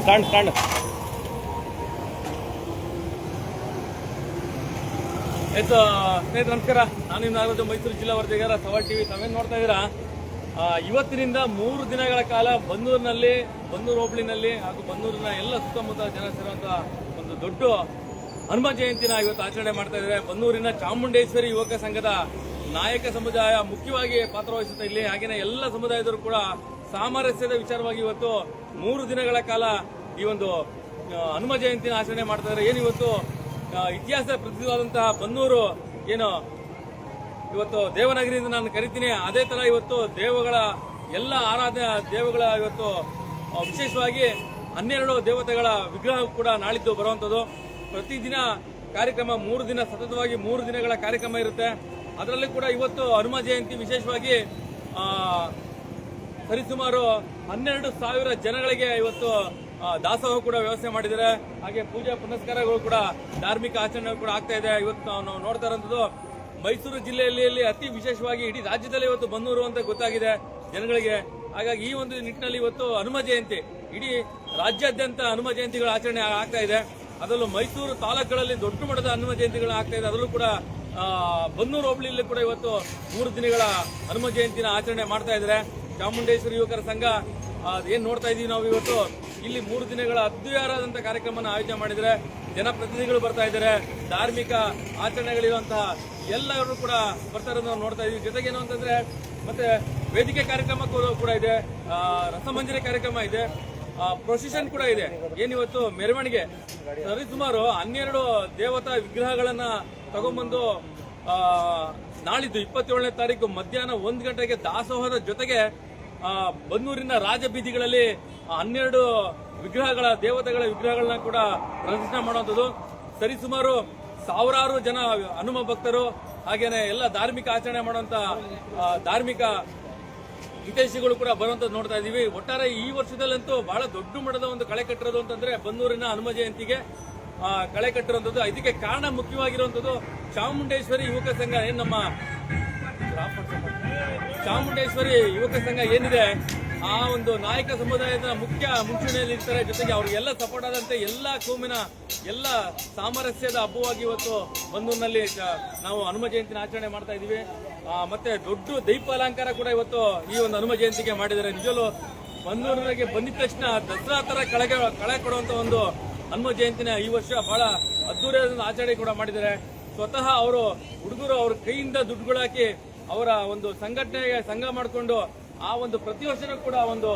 Stand ಕಾಣ್ ಆಯ್ತು, ಸ್ನೇಹಿತರೆ, ನಮಸ್ಕಾರ. ನಾನು ನಿಮ್ಮ ಮೈಸೂರು ಜಿಲ್ಲಾ ವರದಿಗಾರ ಸವಾಲ್ ಟಿವಿ. ತಾವೇನು ನೋಡ್ತಾ ಇದ್ದೀರಾ? ಇವತ್ತಿನಿಂದ ಮೂರು ದಿನಗಳ ಕಾಲ ಬನ್ನೂರಿನಲ್ಲಿ, ಬನ್ನೂರು ಹೋಬಳಿನಲ್ಲಿ ಹಾಗೂ ಬನ್ನೂರಿನ ಎಲ್ಲ ಸುತ್ತಮುತ್ತ ಜನ ಸೇರುವಂತ ಒಂದು ದೊಡ್ಡ ಹನುಮ ಜಯಂತಿನ ಇವತ್ತು ಆಚರಣೆ ಮಾಡ್ತಾ ಇದ್ದಾರೆ. ಬನ್ನೂರಿನ ಚಾಮುಂಡೇಶ್ವರಿ ಯುವಕ ಸಂಘದ ನಾಯಕ ಸಮುದಾಯ ಮುಖ್ಯವಾಗಿ ಪಾತ್ರವಹಿಸುತ್ತೆ ಇಲ್ಲಿ. ಹಾಗೆಯೇ ಎಲ್ಲ ಸಮುದಾಯದವರು ಕೂಡ ಸಾಮರಸ್ಯದ ವಿಚಾರವಾಗಿ ಇವತ್ತು ಮೂರು ದಿನಗಳ ಕಾಲ ಈ ಒಂದು ಹನುಮ ಜಯಂತಿನ ಆಚರಣೆ ಮಾಡ್ತಾ ಇದ್ದಾರೆ. ಏನು ಇವತ್ತು ಆ, ಇತಿಹಾಸ ಪ್ರಸಿದ್ಧವಾದಂತಹ ಬನ್ನೂರು ಏನು ಇವತ್ತು ದೇವನಗರಿಯಿಂದ ನಾನು ಕರಿತೀನಿ. ಅದೇ ತರ ಇವತ್ತು ದೇವಗಳ ಎಲ್ಲ ಆರಾಧನೆ ದೇವಗಳ ಇವತ್ತು ವಿಶೇಷವಾಗಿ ಹನ್ನೆರಡು ದೇವತೆಗಳ ವಿಗ್ರಹ ಕೂಡ ನಾಳಿದ್ದು ಬರುವಂಥದ್ದು ಪ್ರತಿದಿನ ಕಾರ್ಯಕ್ರಮ ಮೂರು ದಿನ ಸತತವಾಗಿ ಮೂರು ದಿನಗಳ ಕಾರ್ಯಕ್ರಮ ಇರುತ್ತೆ. ಅದರಲ್ಲಿ ಕೂಡ ಇವತ್ತು ಹನುಮ ಜಯಂತಿ ವಿಶೇಷವಾಗಿ ಸರಿಸುಮಾರು ಹನ್ನೆರಡು ಸಾವಿರ ಜನಗಳಿಗೆ ಇವತ್ತು ದಾಸೋಹ ಕೂಡ ವ್ಯವಸ್ಥೆ ಮಾಡಿದ್ದಾರೆ. ಹಾಗೆ ಪೂಜಾ ಪುನಸ್ಕಾರಗಳು ಕೂಡ, ಧಾರ್ಮಿಕ ಆಚರಣೆ ಕೂಡ ಆಗ್ತಾ ಇದೆ. ಇವತ್ತು ನಾವು- ನೋಡ್ತಾ ಇರೋಂಥದ್ದು ಮೈಸೂರು ಜಿಲ್ಲೆಯಲ್ಲಿ ಅತಿ ವಿಶೇಷವಾಗಿ ಇಡೀ ರಾಜ್ಯದಲ್ಲಿ ಇವತ್ತು ಬನ್ನೂರು ಅಂತ ಗೊತ್ತಾಗಿದೆ ಜನಗಳಿಗೆ. ಹಾಗಾಗಿ ಈ ಒಂದು ನಿಟ್ಟಿನಲ್ಲಿ ಇವತ್ತು ಹನುಮ ಜಯಂತಿ, ಇಡೀ ರಾಜ್ಯಾದ್ಯಂತ ಹನುಮ ಜಯಂತಿಗಳ ಆಚರಣೆ ಆಗ್ತಾ ಇದೆ. ಅದರಲ್ಲೂ ಮೈಸೂರು ತಾಲೂಕುಗಳಲ್ಲಿ ದೊಡ್ಡ ಮಟ್ಟದ ಹನುಮ ಜಯಂತಿಗಳು ಆಗ್ತಾ ಇದೆ. ಅದರಲ್ಲೂ ಕೂಡ ಬನ್ನೂರು ಹೋಬಳಿಯಲ್ಲಿ ಕೂಡ ಇವತ್ತು ಮೂರು ದಿನಗಳ ಹನುಮ ಜಯಂತಿನ ಆಚರಣೆ ಮಾಡ್ತಾ ಇದ್ದಾರೆ. ಚಾಮುಂಡೇಶ್ವರಿ ಯುವಕರ ಸಂಘ ಏನ್ ನೋಡ್ತಾ ಇದೀವಿ ನಾವು ಇವತ್ತು? ಇಲ್ಲಿ ಮೂರು ದಿನಗಳ ಅದ್ವಿಯಾರಾದಂಥ ಕಾರ್ಯಕ್ರಮನ ಆಯೋಜನೆ ಮಾಡಿದರೆ ಜನಪ್ರತಿನಿಧಿಗಳು ಬರ್ತಾ ಇದ್ದಾರೆ, ಧಾರ್ಮಿಕ ಆಚರಣೆಗಳಿರುವಂತಹ ಎಲ್ಲರೂ ಕೂಡ ಬರ್ತಾ ಇರೋದು ನಾವು ನೋಡ್ತಾ ಇದೀವಿ. ಜೊತೆಗೆ ಏನು ಅಂತಂದ್ರೆ, ಮತ್ತೆ ವೇದಿಕೆ ಕಾರ್ಯಕ್ರಮ ಕೂಡ- ಇದೆ ರಸಮಂಜರಿ ಕಾರ್ಯಕ್ರಮ ಇದೆ ಪ್ರೊಸಿಷನ್ ಕೂಡ ಇದೆ. ಏನಿವತ್ತು ಮೆರವಣಿಗೆ. ಸರಿಸುಮಾರು ಹನ್ನೆರಡು ದೇವತಾ ವಿಗ್ರಹಗಳನ್ನ ತಗೊಂಡ್ಬಂದು ನಾಳಿದ್ದು ಇಪ್ಪತ್ತೇಳನೇ ತಾರೀಕು ಮಧ್ಯಾಹ್ನ ಒಂದು ಗಂಟೆಗೆ ದಾಸೋಹದ ಜೊತೆಗೆ ಬನ್ನೂರಿನ ರಾಜಬೀದಿಗಳಲ್ಲಿ ಹನ್ನೆರಡು ವಿಗ್ರಹಗಳ, ದೇವತೆಗಳ ವಿಗ್ರಹಗಳನ್ನ ಕೂಡ ಪ್ರದರ್ಶನ ಮಾಡುವಂಥದ್ದು. ಸರಿಸುಮಾರು ಸಾವಿರಾರು ಜನ ಹನುಮ ಭಕ್ತರು, ಹಾಗೇನೆ ಎಲ್ಲ ಧಾರ್ಮಿಕ ಆಚರಣೆ ಮಾಡುವಂತ ಧಾರ್ಮಿಕ ಹಿತೈಷಿಗಳು ಕೂಡ ಬರುವಂತದ್ದು ನೋಡ್ತಾ ಇದೀವಿ. ಒಟ್ಟಾರೆ ಈ ವರ್ಷದಲ್ಲಂತೂ ಬಹಳ ದೊಡ್ಡ ಮಟ್ಟದ ಒಂದು ಕಳೆ ಕಟ್ಟಿರೋದು ಅಂತಂದ್ರೆ ಬನ್ನೂರಿನ ಹನುಮ ಜಯಂತಿಗೆ ಕಳೆ ಕಟ್ಟಿರುವಂತದ್ದು ಇದಕ್ಕೆ ಕಾರಣ ಮುಖ್ಯವಾಗಿರುವಂತದ್ದು ಚಾಮುಂಡೇಶ್ವರಿ ಯುವಕ ಸಂಘ, ಏನ್ ನಮ್ಮ ಚಾಮುಂಡೇಶ್ವರಿ ಯುವಕ ಸಂಘ ಏನಿದೆ? ಆ ಒಂದು ನಾಯಕ ಸಮುದಾಯದ ಮುಖ್ಯ ಮುಂಚೂಣಿಯಲ್ಲಿ ಇರ್ತಾರೆ. ಜೊತೆಗೆ ಅವ್ರಿಗೆಲ್ಲ ಸಪೋರ್ಟ್ ಆದಂತೆ ಎಲ್ಲ ಕೋಮಿನ ಎಲ್ಲ ಸಾಮರಸ್ಯದ ಹಬ್ಬವಾಗಿ ಇವತ್ತು ಬನ್ನೂರಿನಲ್ಲಿ ನಾವು ಹನುಮ ಜಯಂತಿನ ಆಚರಣೆ ಮಾಡ್ತಾ ಇದೀವಿ ಆ, ಮತ್ತೆ ದೊಡ್ಡ ದೈಪಾಲಂಕಾರ ಕೂಡ ಇವತ್ತು ಈ ಒಂದು ಹನುಮ ಜಯಂತಿಗೆ ಮಾಡಿದ್ದಾರೆ. ನಿಜಲು ಬಂದೂರಿನಲ್ಲಿ ಬಂದಿದ ತಕ್ಷಣ ದಸರಾ ತರ ಕಳೆಗೆ ಕಳೆ ಕೊಡುವಂತ ಒಂದು ಹನುಮ ಜಯಂತಿನ ಈ ವರ್ಷ ಬಹಳ ಅದ್ದೂರಿಯಾದ ಆಚರಣೆ ಕೂಡ ಮಾಡಿದ್ದಾರೆ. ಸ್ವತಃ ಅವರು ಹುಡುಗರು ಅವ್ರ ಕೈಯಿಂದ ದುಡ್ಡುಗಳು ಹಾಕಿ ಅವರ ಒಂದು ಸಂಘಟನೆಗೆ ಸಂಘ ಮಾಡಿಕೊಂಡು ಆ ಒಂದು ಪ್ರತಿ ವರ್ಷನೂ ಕೂಡ ಒಂದು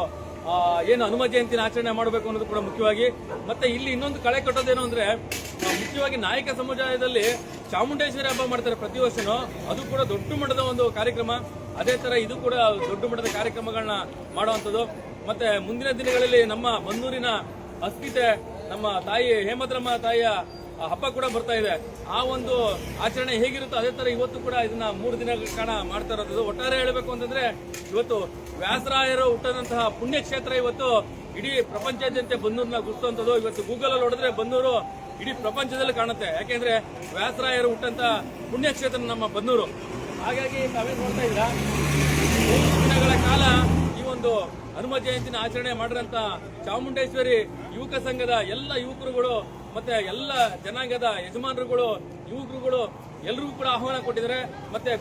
ಏನು ಹನುಮ ಜಯಂತಿನ ಆಚರಣೆ ಮಾಡಬೇಕು ಅನ್ನೋದು ಕೂಡ ಮುಖ್ಯವಾಗಿ. ಮತ್ತೆ ಇಲ್ಲಿ ಇನ್ನೊಂದು ಕಳೆ ಕಟ್ಟೋದೇನು ಅಂದ್ರೆ ಮುಖ್ಯವಾಗಿ ನಾಯಕ ಸಮುದಾಯದಲ್ಲಿ ಚಾಮುಂಡೇಶ್ವರಿ ಹಬ್ಬ ಮಾಡ್ತಾರೆ ಪ್ರತಿ ವರ್ಷನೂ. ಅದು ಕೂಡ ದೊಡ್ಡ ಮಟ್ಟದ ಒಂದು ಕಾರ್ಯಕ್ರಮ. ಅದೇ ತರ ಇದು ಕೂಡ ದೊಡ್ಡ ಮಟ್ಟದ ಕಾರ್ಯಕ್ರಮಗಳನ್ನ ಮಾಡುವಂಥದ್ದು. ಮತ್ತೆ ಮುಂದಿನ ದಿನಗಳಲ್ಲಿ ನಮ್ಮ ಬನ್ನೂರಿನ ಅಸ್ಮಿತೆ, ನಮ್ಮ ತಾಯಿ ಹೇಮದ್ರಮ್ಮ ತಾಯಿಯ ಹಬ್ಬ ಕೂಡ ಬರ್ತಾ ಇದೆ. ಆ ಒಂದು ಆಚರಣೆ ಹೇಗಿರುತ್ತೋ ಅದೇ ತರ ಇವತ್ತು ಕೂಡ ಇದನ್ನ ಮೂರು ದಿನ ಕಾಣ ಮಾಡ್ತಾ ಇರೋದು. ಒಟ್ಟಾರೆ ಹೇಳಬೇಕು ಅಂತಂದ್ರೆ ಇವತ್ತು ವ್ಯಾಸರಾಯರು ಹುಟ್ಟದಂತಹ ಪುಣ್ಯಕ್ಷೇತ್ರ ಇವತ್ತು ಇಡೀ ಪ್ರಪಂಚದಂತೆ ಬನ್ನೂರ್ನ ಗುರುತುವಂಥದ್ದು ಇವತ್ತು ಗೂಗಲ್ ಅಲ್ಲಿ ಹೊಡೆದ್ರೆ ಬನ್ನೂರು ಇಡೀ ಪ್ರಪಂಚದಲ್ಲಿ ಕಾಣುತ್ತೆ. ಯಾಕೆಂದ್ರೆ ವ್ಯಾಸರಾಯರು ಹುಟ್ಟಂತ ಪುಣ್ಯಕ್ಷೇತ್ರ ನಮ್ಮ ಬನ್ನೂರು ಹಾಗಾಗಿ ನಾವೇನ್ ನೋಡ್ತಾ ಇದ್ದೀರಾ? ಮೂರು ದಿನಗಳ ಕಾಲ ಈ ಒಂದು ಹನುಮ ಜಯಂತಿನ ಆಚರಣೆ ಮಾಡಿರಂತ ಚಾಮುಂಡೇಶ್ವರಿ ಯುವಕ ಸಂಘದ ಎಲ್ಲ ಯುವಕರುಗಳು ಮತ್ತೆ ಎಲ್ಲ ಜನಾಂಗದ ಯಜಮಾನರುಗಳು, ಯುವಕರುಗಳು ಎಲ್ರಿಗೂ ಕೂಡ ಆಹ್ವಾನ ಕೊಟ್ಟಿದ್ದಾರೆ. ಮತ್ತೆ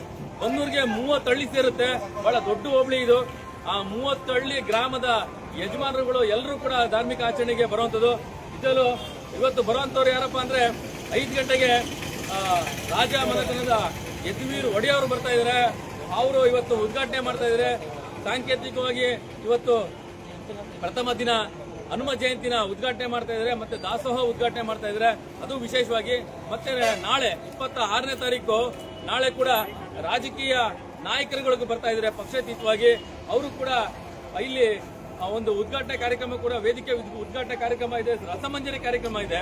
ಬನ್ನೂರಿಗೆ ಮೂವತ್ತು ಹಳ್ಳಿ ಸೇರುತ್ತೆ. ಬಹಳ ದೊಡ್ಡ ಹೋಬಳಿ ಇದು. ಆ ಮೂವತ್ತು ಹಳ್ಳಿ ಗ್ರಾಮದ ಯಜಮಾನರುಗಳು ಎಲ್ಲರೂ ಕೂಡ ಧಾರ್ಮಿಕ ಆಚರಣೆಗೆ ಬರುವಂತದ್ದು. ಇದರಲ್ಲೂ ಇವತ್ತು ಬರುವಂತವ್ರು ಯಾರಪ್ಪ ಅಂದ್ರೆ ಐದು ಗಂಟೆಗೆ ರಾಜ ಮನೆತನದ ಯದುವೀರ್ ಒಡೆಯವರು ಬರ್ತಾ ಇದ್ದಾರೆ. ಅವರು ಇವತ್ತು ಉದ್ಘಾಟನೆ ಮಾಡ್ತಾ ಇದ್ದಾರೆ. ಸಾಂಕೇತಿಕವಾಗಿ ಇವತ್ತು ಪ್ರಥಮ ದಿನ. ಹನುಮ ಜಯಂತಿನ ಉದ್ಘಾಟನೆ ಮಾಡ್ತಾ ಇದ್ದಾರೆ, ಮತ್ತೆ ದಾಸೋಹ ಉದ್ಘಾಟನೆ ಮಾಡ್ತಾ ಇದ್ದಾರೆ. ಅದು ವಿಶೇಷವಾಗಿ ಮತ್ತೆ ನಾಳೆ ಇಪ್ಪತ್ತ ಆರನೇ ತಾರೀಕು, ನಾಳೆ ಕೂಡ ರಾಜಕೀಯ ನಾಯಕರುಗಳಿಗೂ ಬರ್ತಾ ಇದ್ದಾರೆ ಪಕ್ಷಾತೀತವಾಗಿ. ಅವರು ಕೂಡ ಇಲ್ಲಿ ಒಂದು ಉದ್ಘಾಟನೆ ಕಾರ್ಯಕ್ರಮ ಕೂಡ ವೇದಿಕೆ ಉದ್- ಉದ್ಘಾಟನೆ ಕಾರ್ಯಕ್ರಮ ಇದೆ, ರಸಮಂಜರಿ ಕಾರ್ಯಕ್ರಮ ಇದೆ.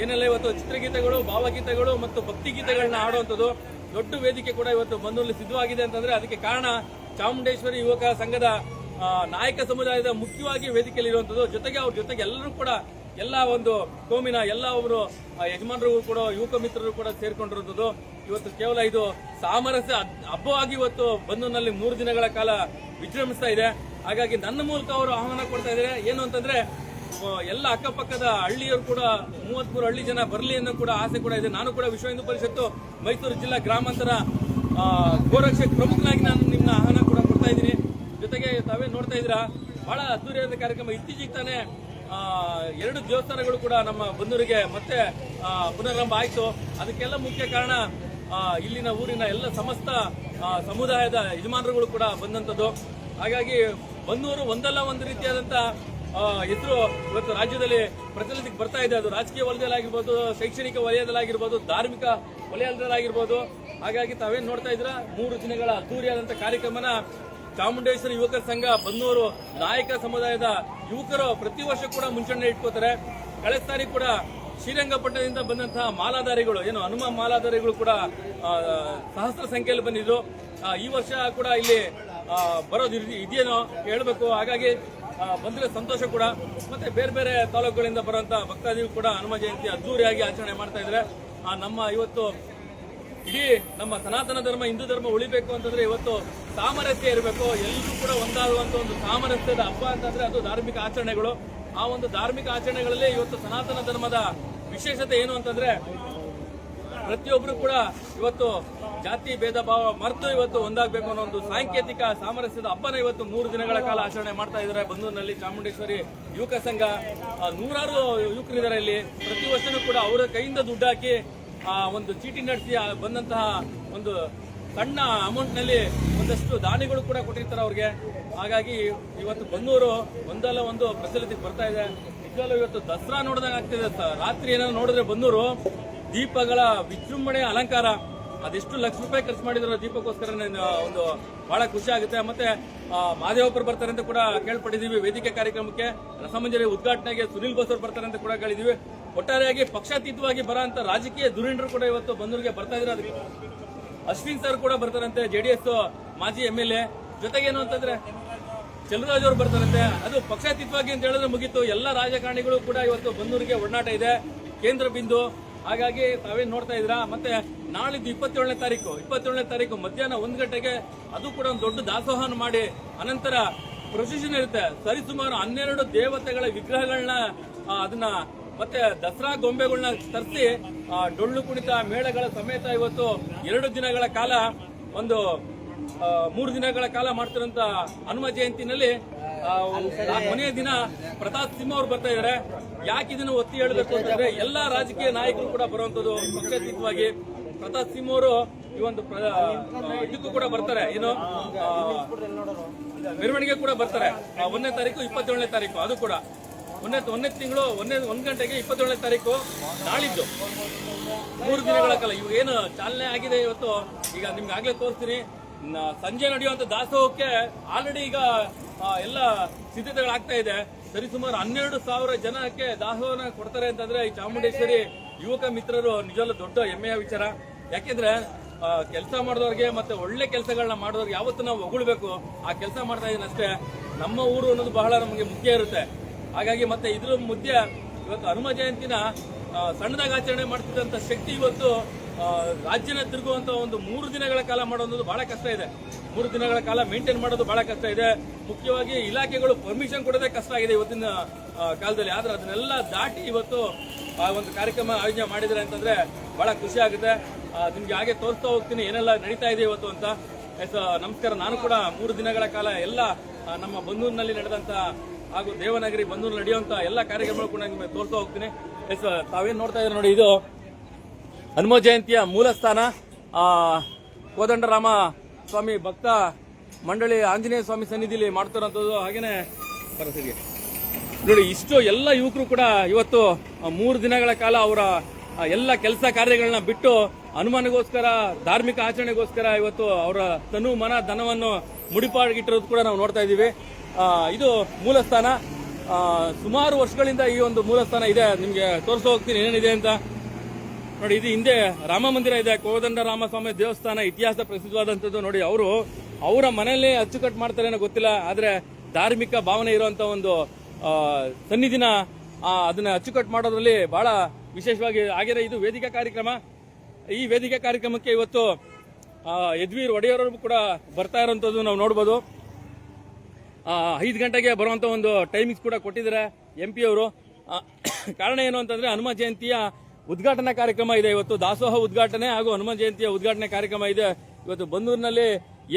ಏನೆಲ್ಲ ಇವತ್ತು ಚಿತ್ರಗೀತೆಗಳು, ಭಾವಗೀತೆಗಳು ಮತ್ತು ಭಕ್ತಿಗೀತೆಗಳನ್ನ ಆಡುವಂಥದ್ದು ದೊಡ್ಡ ವೇದಿಕೆ ಕೂಡ ಇವತ್ತು ಬನ್ನೂರಲ್ಲಿ ಸಿದ್ಧವಾಗಿದೆ ಅಂತಂದ್ರೆ ಅದಕ್ಕೆ ಕಾರಣ ಚಾಮುಂಡೇಶ್ವರಿ ಯುವಕ ಸಂಘದ ನಾಯಕ ಸಮುದಾಯದ ಮುಖ್ಯವಾಗಿ ವೇದಿಕೆಯಲ್ಲಿ ಇರುವಂತದ್ದು ಜೊತೆಗೆ ಅವ್ರ ಜೊತೆಗೆ ಎಲ್ಲರೂ ಕೂಡ ಎಲ್ಲ ಒಂದು ಕೋಮಿನ ಎಲ್ಲ ಅವರು ಯಜಮಾನರು ಕೂಡ, ಯುವಕ ಮಿತ್ರರು ಕೂಡ ಸೇರ್ಕೊಂಡಿರುವಂತದ್ದು. ಇವತ್ತು ಕೇವಲ ಇದು ಸಾಮರಸ್ಯ ಹಬ್- ಹಬ್ಬವಾಗಿ ಇವತ್ತು ಬಂಧುನಲ್ಲಿ ಮೂರು ದಿನಗಳ ಕಾಲ ವಿಜೃಂಭಿಸ್ತಾ ಇದೆ. ಹಾಗಾಗಿ ನನ್ನ ಮೂಲಕ ಅವರು ಆಹ್ವಾನ ಕೊಡ್ತಾ ಇದ್ದಾರೆ. ಏನು ಅಂತಂದ್ರೆ ಎಲ್ಲ ಅಕ್ಕಪಕ್ಕದ ಹಳ್ಳಿಯವರು ಕೂಡ, ಮೂವತ್ಮೂರು ಹಳ್ಳಿ ಜನ ಬರಲಿ ಅನ್ನೋ ಕೂಡ ಆಸೆ ಕೂಡ ಇದೆ. ನಾನು ಕೂಡ ವಿಶ್ವ ಹಿಂದೂ ಪರಿಷತ್ತು ಮೈಸೂರು ಜಿಲ್ಲಾ ಗ್ರಾಮಾಂತರ ಗೋರಕ್ಷಕ್ ಪ್ರಮುಖನಾಗಿ ನಾನು ನಿಮ್ಮ ಆಹ್ವಾನ ಕೂಡ ಕೊಡ್ತಾ ಇದ್ದೀನಿ. ಜೊತೆಗೆ ತಾವೇ ನೋಡ್ತಾ ಇದ್ದೀರಾ? ಬಹಳ ಅದ್ದೂರಿಯಾದ ಕಾರ್ಯಕ್ರಮ. ಇತ್ತೀಚೆಗೆ ತಾನೇ ಎರಡು ದೇವಸ್ಥಾನಗಳು ಕೂಡ ನಮ್ಮ ಬಂಧುರಿಗೆ ಮತ್ತೆ ಪುನರಾರಂಭ ಆಯಿತು. ಅದಕ್ಕೆಲ್ಲ ಮುಖ್ಯ ಕಾರಣ ಇಲ್ಲಿನ ಊರಿನ ಎಲ್ಲ ಸಮಸ್ತ ಸಮುದಾಯದ ಯಜಮಾನರುಗಳು ಕೂಡ ಬಂದಂಥದ್ದು. ಹಾಗಾಗಿ ಬಂದೂರು ಒಂದಲ್ಲ ಒಂದು ರೀತಿಯಾದಂಥ ಎದುರು ಇವತ್ತು ರಾಜ್ಯದಲ್ಲಿ ಪ್ರಚಲಿತಕ್ಕೆ ಬರ್ತಾ ಇದೆ. ಅದು ರಾಜಕೀಯ ವಲಯದಲ್ಲಾಗಿರ್ಬೋದು, ಶೈಕ್ಷಣಿಕ ವಲಯದಲ್ಲಾಗಿರ್ಬೋದು, ಧಾರ್ಮಿಕ ವಲಯದಲ್ಲಾಗಿರ್ಬೋದು. ಹಾಗಾಗಿ ತಾವೇನ್ ನೋಡ್ತಾ ಇದ್ದೀರಾ? ಮೂರು ದಿನಗಳ ಅದ್ದೂರಿಯಾದಂಥ ಕಾರ್ಯಕ್ರಮನ ಚಾಮುಂಡೇಶ್ವರಿ ಯುವಕರ ಸಂಘ, ಬನ್ನೂರು ನಾಯಕ ಸಮುದಾಯದ ಯುವಕರು ಪ್ರತಿ ವರ್ಷ ಕೂಡ ಮುಂಚೂಣಿ ಇಟ್ಕೋತಾರೆ. ಕಳೆದ ಸಾರಿ ಕೂಡ ಶ್ರೀರಂಗಪಟ್ಟಣದಿಂದ ಬಂದಂತಹ ಮಾಲಾಧಾರಿಗಳು, ಏನು ಹನುಮ ಮಾಲಾಧಾರಿಗಳು ಕೂಡ ಸಹಸ್ರ ಸಂಖ್ಯೆಯಲ್ಲಿ ಬಂದಿದ್ರು. ಈ ವರ್ಷ ಕೂಡ ಇಲ್ಲಿ ಬರೋದು ಇದ್- ಇದೆಯೇನೋ ಹೇಳ್ಬೇಕು. ಹಾಗಾಗಿ ಬಂದಿರೋ ಸಂತೋಷ ಕೂಡ. ಮತ್ತೆ ಬೇರೆ ಬೇರೆ ತಾಲೂಕುಗಳಿಂದ ಬರುವಂತಹ ಭಕ್ತಾದಿಗಳು ಕೂಡ ಹನುಮ ಜಯಂತಿ ಅದ್ದೂರಿಯಾಗಿ ಆಚರಣೆ ಮಾಡ್ತಾ ಇದ್ದಾರೆ. ನಮ್ಮ ಇವತ್ತು ಇಡೀ ನಮ್ಮ ಸನಾತನ ಧರ್ಮ, ಹಿಂದೂ ಧರ್ಮ ಉಳಿಬೇಕು ಅಂತಂದ್ರೆ ಇವತ್ತು ಸಾಮರಸ್ಯ ಇರಬೇಕು. ಎಲ್ಲರೂ ಕೂಡ ಒಂದಾಗುವಂತ ಒಂದು ಸಾಮರಸ್ಯದ ಹಬ್ಬ ಅಂತಂದ್ರೆ ಅದು ಧಾರ್ಮಿಕ ಆಚರಣೆಗಳು. ಆ ಒಂದು ಧಾರ್ಮಿಕ ಆಚರಣೆಗಳಲ್ಲಿ ಇವತ್ತು ಸನಾತನ ಧರ್ಮದ ವಿಶೇಷತೆ ಏನು ಅಂತಂದ್ರೆ ಪ್ರತಿಯೊಬ್ಬರು ಕೂಡ ಇವತ್ತು ಜಾತಿ, ಭೇದ, ಭಾವ ಮರೆತು ಇವತ್ತು ಒಂದಾಗಬೇಕು ಅನ್ನೋ ಒಂದು ಸಾಂಕೇತಿಕ ಸಾಮರಸ್ಯದ ಹಬ್ಬನ ಇವತ್ತು ಮೂರು ದಿನಗಳ ಕಾಲ ಆಚರಣೆ ಮಾಡ್ತಾ ಇದ್ದಾರೆ. ಬಂದೂರಿನಲ್ಲಿ ಚಾಮುಂಡೇಶ್ವರಿ ಯುವಕ ಸಂಘ ನೂರಾರು ಯುವಕರಿದ್ದಾರೆ ಇಲ್ಲಿ. ಪ್ರತಿ ವರ್ಷನೂ ಕೂಡ ಅವರ ಕೈಯಿಂದ ದುಡ್ಡು ಹಾಕಿ ಒಂದು ಚೀಟಿ ನಡೆಸಿ ಆ ಬಂದಂತಹ ಒಂದು ಸಣ್ಣ ಅಮೌಂಟ್ನಲ್ಲಿ ಒಂದಷ್ಟು ದಾನಿಗಳು ಕೂಡ ಕೊಟ್ಟಿರ್ತಾರೆ ಅವ್ರಿಗೆ. ಹಾಗಾಗಿ ಇವತ್ತು ಬನ್ನೂರು ಒಂದಲ್ಲ ಒಂದು ಪ್ರಚಲಿತಕ್ಕೆ ಬರ್ತಾ ಇದೆ. ನಿಜವಲ್ಲೂ ಇವತ್ತು ದಸರಾ ನೋಡಿದಾಗ ಆಗ್ತಿದೆ. ರಾತ್ರಿ ಏನಾದ್ರು ನೋಡಿದ್ರೆ ಬನ್ನೂರು ದೀಪಗಳ ವಿಜೃಂಭಣೆ ಅಲಂಕಾರ. ಅದೆಷ್ಟು ಲಕ್ಷ ರೂಪಾಯಿ ಖರ್ಚು ಮಾಡಿದ್ರು ದೀಪಕ್ಕೋಸ್ಕರ ಒಂದು ಬಹಳ ಖುಷಿ ಆಗುತ್ತೆ. ಮತ್ತೆ ಆ, ಮಹಾದೇವಪ್ಪರು ಬರ್ತಾರೆ ಅಂತ ಕೂಡ ಕೇಳ್ಪಟ್ಟಿದೀವಿ ವೇದಿಕೆ ಕಾರ್ಯಕ್ರಮಕ್ಕೆ. ರಸಮಂಜರಿ ಉದ್ಘಾಟನೆಗೆ ಸುನಿಲ್ ಬೋಸ್ ಬರ್ತಾರೆ ಅಂತ ಕೂಡ ಕೇಳಿದೀವಿ ಒಟ್ಟಾರೆಯಾಗಿ ಪಕ್ಷಾತೀತವಾಗಿ ಬರೋಂತ ರಾಜಕೀಯ ಧುರೀಣರು ಕೂಡ ಇವತ್ತು ಬಂದೂರಿಗೆ ಬರ್ತಾ ಇದ್ರೆ ಅದಕ್ಕೆ ಅಶ್ವಿನ್ ಸರ್ ಕೂಡ ಬರ್ತಾರಂತೆ, ಜೆಡಿಎಸ್ ಮಾಜಿ ಎಂ ಎಲ್ ಎ. ಜೊತೆಗೇನು ಅಂತಂದ್ರೆ ಚಲುರಾಜ್ ಅವರು ಬರ್ತಾರಂತೆ. ಅದು ಪಕ್ಷಾತೀತವಾಗಿ ಅಂತ ಹೇಳಿದ್ರೆ ಮುಗೀತು. ಎಲ್ಲ ರಾಜಕಾರಣಿಗಳು ಕೂಡ ಇವತ್ತು ಬಂದೂರಿಗೆ ಒಡನಾಟ ಇದೆ. ಕೇಂದ್ರ ಬಿಂದು. ಹಾಗಾಗಿ ತಾವೇನು ನೋಡ್ತಾ ಇದ್ದೀರಾ? ಮತ್ತೆ ನಾಳಿದ್ದು ಇಪ್ಪತ್ತೇಳನೇ ತಾರೀಕು. ಇಪ್ಪತ್ತೇಳನೇ ತಾರೀಕು ಮಧ್ಯಾಹ್ನ ಒಂದು ಗಂಟೆಗೆ ಅದು ಕೂಡ ಒಂದು ದೊಡ್ಡ ದಾಸೋಹನ ಮಾಡಿ ಅನಂತರ ಪ್ರೊಸೆಷನ್ ಇರುತ್ತೆ. ಸರಿಸುಮಾರು ಹನ್ನೆರಡು ದೇವತೆಗಳ ವಿಗ್ರಹಗಳನ್ನ ಅದನ್ನ ಮತ್ತೆ ದಸರಾ ಗೊಂಬೆಗಳನ್ನ ತರಿಸಿ ಡೊಳ್ಳು ಕುಣಿತ ಮೇಳಗಳ ಸಮೇತ ಇವತ್ತು ಎರಡು ದಿನಗಳ ಕಾಲ, ಒಂದು ಮೂರು ದಿನಗಳ ಕಾಲ ಮಾಡ್ತಿರುವಂತ ಹನುಮ ಜಯಂತಿನಲ್ಲಿ ಕೊನೆಯ ದಿನ ಪ್ರತಾಪ್ ಸಿಂಹ ಅವರು ಬರ್ತಾ ಇದ್ದಾರೆ ಯಾಕೆ ಇದನ್ನು ಒತ್ತಿ ಹೇಳಬೇಕು ಅಂತಂದ್ರೆ ಎಲ್ಲಾ ರಾಜಕೀಯ ನಾಯಕರು ಕೂಡ ಬರುವಂತದ್ದು ಪಕ್ಷಾತೀತವಾಗಿ. ಪ್ರತಾಪ್ ಸಿಂಹ ಅವರು ಈ ಒಂದು ಇದಕ್ಕೂ ಕೂಡ ಬರ್ತಾರೆ. ಏನು ಮೆರವಣಿಗೆ ಕೂಡ ಬರ್ತಾರೆ. ಒಂದನೇ ತಾರೀಕು, ಇಪ್ಪತ್ತೇಳನೇ ತಾರೀಕು, ಅದು ಕೂಡ. ಒಂದನೇ ಒಂದನೇ ತಿಂಗಳು, ಒಂದೇ ಒಂದು ಗಂಟೆಗೆ ಇಪ್ಪತ್ತೇಳನೇ ತಾರೀಕು ನಾಳಿದ್ದು. ಮೂರು ದಿನಗಳ ಕಾಲ ಇವಾಗ ಏನು ಚಾಲನೆ ಆಗಿದೆ ಇವತ್ತು? ಈಗ ನಿಮ್ಗೆ ಆಗ್ಲೇ ತೋರಿಸ್ತೀನಿ. ಸಂಜೆ ನಡೆಯುವಂತ ದಾಸೋಹಕ್ಕೆ ಆಲ್ರೆಡಿ ಈಗ ಎಲ್ಲ ಸಿದ್ಧತೆಗಳಾಗ್ತಾ ಇದೆ. ಸರಿಸುಮಾರು ಹನ್ನೆರಡು ಸಾವಿರ ಜನಕ್ಕೆ ದಾಸೋಹನ ಕೊಡ್ತಾರೆ ಅಂತಂದ್ರೆ ಈ ಚಾಮುಂಡೇಶ್ವರಿ ಯುವಕ ಮಿತ್ರರು ನಿಜವಲ್ಲೂ ದೊಡ್ಡ ಹೆಮ್ಮೆಯ ವಿಚಾರ. ಯಾಕೆಂದ್ರೆ ಕೆಲಸ ಮಾಡಿದವ್ರಿಗೆ ಮತ್ತೆ ಒಳ್ಳೆ ಕೆಲಸಗಳನ್ನ ಮಾಡಿದವ್ರಿಗೆ ಯಾವತ್ತು ನಾವು ಹೊಗಳ್ಬೇಕು. ಆ ಕೆಲಸ ಮಾಡ್ತಾ ಇದ್ದೀನಿ ಅಷ್ಟೇ. ನಮ್ಮ ಊರು ಅನ್ನೋದು ಬಹಳ ನಮಗೆ ಮುಖ್ಯ ಇರುತ್ತೆ. ಹಾಗಾಗಿ ಮತ್ತೆ ಇದ್ರ ಮಧ್ಯ ಇವತ್ತು ಹನುಮ ಜಯಂತಿನ ಸಣ್ಣದಾಗಿ ಆಚರಣೆ ಮಾಡ್ತಿದ್ದಂಥ ಶಕ್ತಿ ಇವತ್ತು ರಾಜ್ಯನ ತಿರುಗುವಂತ ಒಂದು ಮೂರು ದಿನಗಳ ಕಾಲ ಮಾಡೋದು ಬಹಳ ಕಷ್ಟ ಇದೆ. ಮೂರು ದಿನಗಳ ಕಾಲ ಮೇಂಟೈನ್ ಮಾಡೋದು ಬಹಳ ಕಷ್ಟ ಇದೆ. ಮುಖ್ಯವಾಗಿ ಇಲಾಖೆಗಳು ಪರ್ಮಿಷನ್ ಕೊಡೋದೇ ಕಷ್ಟ ಆಗಿದೆ ಇವತ್ತಿನ ಕಾಲದಲ್ಲಿ. ಆದ್ರೆ ಅದನ್ನೆಲ್ಲ ದಾಟಿ ಇವತ್ತು, ಆ, ಒಂದು ಕಾರ್ಯಕ್ರಮ ಆಯೋಜನೆ ಮಾಡಿದ್ರೆ ಅಂತಂದ್ರೆ ಬಹಳ ಖುಷಿ ಆಗುತ್ತೆ. ನಿಮ್ಗೆ ಹಾಗೆ ತೋರಿಸ್ತಾ ಹೋಗ್ತೀನಿ. ಏನೆಲ್ಲ ನಡೀತಾ ಇದೆ ಇವತ್ತು ಅಂತ. ನಮಸ್ಕಾರ. ನಾನು ಕೂಡ ಮೂರು ದಿನಗಳ ಕಾಲ ಎಲ್ಲ ನಮ್ಮ ಬಂದೂರಿನಲ್ಲಿ ನಡೆದಂತ ಹಾಗೂ ದೇವನಗರಿ ಬಂದೂರು ನಡೆಯುವಂತ ಎಲ್ಲ ಕಾರ್ಯಕ್ರಮಗಳು ಕೂಡ ನಿಮಗೆ ತೋರಿಸ್ತಾ ಹೋಗ್ತೀನಿ. ಎಸ್ ತಾವೇನ್ ನೋಡ್ತಾ ಇದ್ರೆ ನೋಡಿ ಇದು ಹನುಮ ಜಯಂತಿಯ ಮೂಲ ಸ್ಥಾನ. ಆ, ಕೋದಂಡರಾಮ ಸ್ವಾಮಿ ಭಕ್ತ ಮಂಡಳಿ ಆಂಜನೇಯ ಸ್ವಾಮಿ ಸನ್ನಿಧಿಲಿ ಮಾಡ್ತಿರೋಂಥದ್ದು ಹಾಗೇನೆ ಪರಿಸ್ಥಿತಿ. ನೋಡಿ ಇಷ್ಟು ಎಲ್ಲ ಯುವಕರು ಕೂಡ ಇವತ್ತು ಮೂರು ದಿನಗಳ ಕಾಲ ಅವರ ಎಲ್ಲ ಕೆಲಸ ಕಾರ್ಯಗಳನ್ನ ಬಿಟ್ಟು ಹನುಮಾನಿಗೋಸ್ಕರ ಧಾರ್ಮಿಕ ಆಚರಣೆಗೋಸ್ಕರ ಇವತ್ತು ಅವರ ತನು ಮನ ಧನವನ್ನು ಮುಡಿಪಾಗಿಟ್ಟಿರೋದು ಕೂಡ ನಾವು ನೋಡ್ತಾ ಇದ್ದೀವಿ. ಇದು ಮೂಲಸ್ಥಾನ. ಸುಮಾರು ವರ್ಷಗಳಿಂದ ಈ ಒಂದು ಮೂಲಸ್ಥಾನ ಇದೆ. ನಿಮಗೆ ತೋರಿಸ ಹೋಗ್ತೀನಿ ಏನೇನಿದೆ ಅಂತ. ನೋಡಿ, ಇದು ಹಿಂದೆ ರಾಮ ಮಂದಿರ ಇದೆ. ಕೋದಂಡ ರಾಮಸ್ವಾಮಿ ದೇವಸ್ಥಾನ, ಇತಿಹಾಸ ಪ್ರಸಿದ್ಧವಾದಂಥದ್ದು. ನೋಡಿ, ಅವರು ಅವರ ಮನೆಯಲ್ಲೇ ಅಚ್ಚುಕಟ್ಟು ಮಾಡ್ತಾರೆ ಏನೋ ಗೊತ್ತಿಲ್ಲ. ಆದರೆ ಧಾರ್ಮಿಕ ಭಾವನೆ ಇರುವಂತ ಒಂದು ಸನ್ನಿಧಿನ ಅದನ್ನು ಅಚ್ಚುಕಟ್ಟು ಮಾಡೋದ್ರಲ್ಲಿ ಬಹಳ ವಿಶೇಷವಾಗಿ ಆಗಿದೆ ಇದು ವೇದಿಕೆ ಕಾರ್ಯಕ್ರಮ. ಈ ವೇದಿಕೆ ಕಾರ್ಯಕ್ರಮಕ್ಕೆ ಇವತ್ತು ಯದ್ವೀರ್ ಒಡೆಯವರು ಕೂಡ ಬರ್ತಾ ಇರೋಂಥದ್ದು ನಾವು ನೋಡ್ಬೋದು. ಐದು ಗಂಟೆಗೆ ಬರುವಂತ ಒಂದು ಟೈಮಿಂಗ್ಸ್ ಕೂಡ ಕೊಟ್ಟಿದ್ದಾರೆ ಎಂ ಪಿ ಅವರು. ಕಾರಣ ಏನು ಅಂತಂದ್ರೆ ಹನುಮ ಜಯಂತಿಯ ಉದ್ಘಾಟನಾ ಕಾರ್ಯಕ್ರಮ ಇದೆ ಇವತ್ತು. ದಾಸೋಹ ಉದ್ಘಾಟನೆ ಹಾಗೂ ಹನುಮ ಜಯಂತಿಯ ಉದ್ಘಾಟನೆ ಕಾರ್ಯಕ್ರಮ ಇದೆ. ಇವತ್ತು ಬಂದೂರಿನಲ್ಲಿ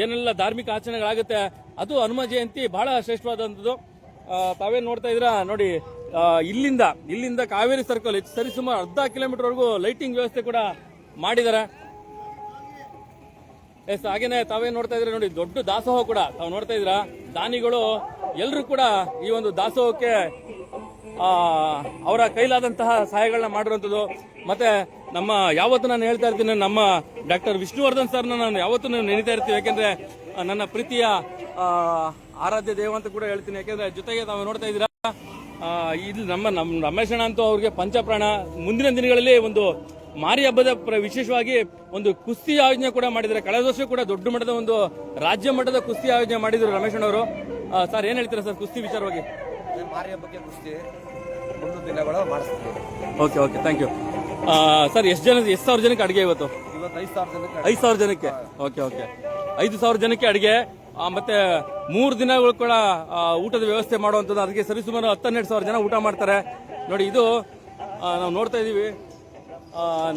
ಏನೆಲ್ಲ ಧಾರ್ಮಿಕ ಆಚರಣೆಗಳಾಗುತ್ತೆ, ಅದು ಹನುಮ ಜಯಂತಿ ಬಹಳ ಶ್ರೇಷ್ಠವಾದಂಥದ್ದು. ತಾವೇ ತಾವೇನ್ ನೋಡ್ತಾ ಇದ್ದೀರಾ? ನೋಡಿ ಇಲ್ಲಿಂದ ಇಲ್ಲಿಂದ ಕಾವೇರಿ ಸರ್ಕಲ್ ಸರಿ ಸುಮಾರು ಅರ್ಧ ಕಿಲೋಮೀಟರ್ ವರೆಗೂ ಲೈಟಿಂಗ್ ವ್ಯವಸ್ಥೆ ಕೂಡ ಮಾಡಿದ್ದಾರೆ. ಎಸ್ ಹಾಗೇನೆ ತಾವೇ ನೋಡ್ತಾ ಇದ್ರೆ ನೋಡಿ, ದೊಡ್ಡ ದಾಸೋಹ ಕೂಡ. ತಾವು ನೋಡ್ತಾ ಇದ್ದೀರಾ? ದಾನಿಗಳು ಎಲ್ಲರೂ ಕೂಡ ಈ ಒಂದು ದಾಸೋಹಕ್ಕೆ ಅವರ ಕೈಲಾದಂತಹ ಸಹಾಯಗಳನ್ನ ಮಾಡಿರುವಂಥದ್ದು. ಮತ್ತೆ ನಮ್ಮ, ಯಾವತ್ತು ನಾನು ಹೇಳ್ತಾ ಇರ್ತೀನಿ, ನಮ್ಮ ಡಾಕ್ಟರ್ ವಿಷ್ಣುವರ್ಧನ್ ಸರ್ನ ನಾನು ಯಾವತ್ತೂ ನಾನು ನೆನೀತಾ ಇರ್ತೀವಿ ಯಾಕೆಂದ್ರೆ ನನ್ನ ಪ್ರೀತಿಯ ಆರಾಧ್ಯ ದೇವ ಅಂತ ಕೂಡ ಹೇಳ್ತೀನಿ. ಯಾಕೆಂದ್ರೆ, ಜೊತೆಗೆ ತಾವು ನೋಡ್ತಾ ಇದ್ದೀರಾ ಇಲ್ಲಿ ನಮ್ಮ ನಮ್ಮ ರಮೇಶಣ್ಣ ಅಂತೂ ಅವ್ರಿಗೆ ಪಂಚಪ್ರಾಣ. ಮುಂದಿನ ದಿನಗಳಲ್ಲಿ ಒಂದು ಮಾರಿ ಹಬ್ಬದ ವಿಶೇಷವಾಗಿ ಒಂದು ಕುಸ್ತಿ ಆಯೋಜನೆ ಕೂಡ ಮಾಡಿದ್ದಾರೆ. ಕಳೆದ ವರ್ಷ ಕೂಡ ದೊಡ್ಡ ಮಟ್ಟದ ಒಂದು ರಾಜ್ಯ ಮಟ್ಟದ ಕುಸ್ತಿ ಆಯೋಜನೆ ಮಾಡಿದ್ರು ರಮೇಶ್ ಅವರು ಸರ್ ಏನ್ ಹೇಳ್ತೀರಾ ಸರ್ ಕುಸ್ತಿ ವಿಚಾರವಾಗಿ? ಮಾರಿ ಹಬ್ಬಕ್ಕೆ ಕುಸ್ತಿ ಮುಂದಿನ ದಿನಗಳು ಮಾಡಿಸ್ತೀವಿ. Okay okay thank you sir ಎಷ್ಟು ಜನ ಎಷ್ಟು ಸಾವಿರ ಜನಕ್ಕೆ ಅಡುಗೆ ಇವತ್ತು? ಇವತ್ತು ಐದು ಸಾವಿರ ಜನಕ್ಕೆ ಐದು ಸಾವಿರ ಜನಕ್ಕೆ? Okay okay. ಐದು ಸಾವಿರ ಜನಕ್ಕೆ ಅಡುಗೆ. ಮತ್ತೆ ಮೂರು ದಿನಗಳು ಕೂಡ ಊಟದ ವ್ಯವಸ್ಥೆ ಮಾಡುವಂಥದ್ದು. ಅದಕ್ಕೆ ಸರಿಸುಮಾರು ಹತ್ತನ್ನೆರಡು ಸಾವಿರ ಜನ ಊಟ ಮಾಡ್ತಾರೆ. ನೋಡಿ ಇದು ನಾವು ನೋಡ್ತಾ ಇದ್ದೀವಿ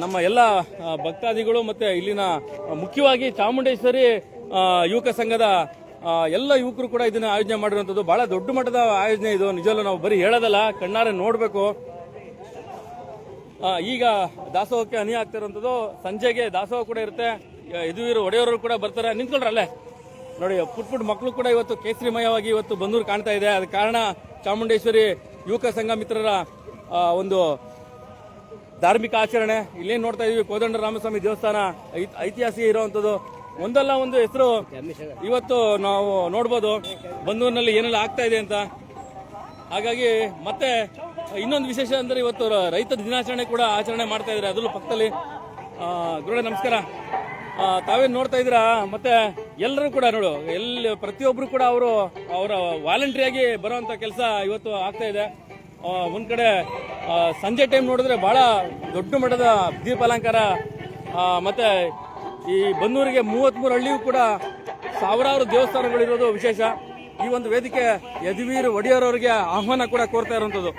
ನಮ್ಮ ಎಲ್ಲ ಭಕ್ತಾದಿಗಳು ಮತ್ತೆ ಇಲ್ಲಿನ ಮುಖ್ಯವಾಗಿ ಚಾಮುಂಡೇಶ್ವರಿ ಯುವಕ ಸಂಘದ ಎಲ್ಲ ಯುವಕರು ಕೂಡ ಇದನ್ನ ಆಯೋಜನೆ ಮಾಡಿರುವಂಥದ್ದು. ಬಹಳ ದೊಡ್ಡ ಮಟ್ಟದ ಆಯೋಜನೆ ಇದು. ನಿಜವಲ್ಲೂ ನಾವು ಬರೀ ಹೇಳೋದಲ್ಲ, ಕಣ್ಣಾರೆ ನೋಡಬೇಕು. ಈಗ ದಾಸೋಹಕ್ಕೆ ಹನಿ ಆಗ್ತಿರೋಂಥದ್ದು ಸಂಜೆಗೆ ದಾಸೋಹ ಕೂಡ ಇರುತ್ತೆ. ಯದುವೀರು ಒಡೆಯವರು ಕೂಡ ಬರ್ತಾರೆ. ನಿಂತ್ಕೊಳ್ರಲ್ಲೇ ನೋಡಿ, ಪುಟ್ ಪುಟ್ ಮಕ್ಕಳು ಕೂಡ ಇವತ್ತು ಕೇಸರಿಮಯವಾಗಿ ಇವತ್ತು ಬಂದೂರು ಕಾಣ್ತಾ ಇದೆ. ಅದ ಕಾರಣ ಚಾಮುಂಡೇಶ್ವರಿ ಯುವಕ ಸಂಘ ಮಿತ್ರರ ಒಂದು ಧಾರ್ಮಿಕ ಆಚರಣೆ. ಇಲ್ಲೇನು ನೋಡ್ತಾ ಇದೀವಿ, ಕೋದಂಡ ರಾಮಸ್ವಾಮಿ ದೇವಸ್ಥಾನ. ಐತಿಹಾಸಿಕ ಇರುವಂತದ್ದು. ಒಂದಲ್ಲ ಒಂದು ಹೆಸರು ಇವತ್ತು ನಾವು ನೋಡ್ಬೋದು. ಬಂದೂರಿನಲ್ಲಿ ಏನೆಲ್ಲ ಆಗ್ತಾ ಇದೆ ಅಂತ. ಹಾಗಾಗಿ ಮತ್ತೆ ಇನ್ನೊಂದು ವಿಶೇಷ ಅಂದ್ರೆ ಇವತ್ತು ರೈತ ದಿನಾಚರಣೆ ಕೂಡ ಆಚರಣೆ ಮಾಡ್ತಾ ಇದ್ದಾರೆ. ಅದರಲ್ಲೂ ಪಕ್ಕದಲ್ಲಿ ಗುರುಡೆ ನಮಸ್ಕಾರ. ತಾವೇನು ನೋಡ್ತಾ ಇದ್ದೀರಾ? ಮತ್ತೆ ಎಲ್ಲರೂ ಕೂಡ ನೋಡು. ಎಲ್ಲಿ ಪ್ರತಿಯೊಬ್ಬರು ಕೂಡ ಅವರು ಅವರ ವಾಲಂಟ್ರಿಯಾಗಿ ಬರುವಂತ ಕೆಲಸ ಇವತ್ತು ಆಗ್ತಾ ಇದೆ. ಒಂದ್ ಕಡೆ ಸಂಜೆ ಟೈಮ್ ನೋಡಿದ್ರೆ ಬಹಳ ದೊಡ್ಡ ಮಟ್ಟದ ದೀಪಾಲಂಕಾರ ಮತ್ತು ಈ ಬನ್ನೂರಿಗೆ ಮೂವತ್ತ್ಮೂರು ಹಳ್ಳಿಯೂ ಕೂಡ ಸಾವಿರಾರು ದೇವಸ್ಥಾನಗಳಿರೋದು ವಿಶೇಷ ಈ ಒಂದು ವೇದಿಕೆ ಯದುವೀರ್ ಒಡೆಯರ್ ಅವರಿಗೆ ಆಹ್ವಾನ ಕೂಡ ಕೋರ್ತಾ ಇರುವಂತದ್ದು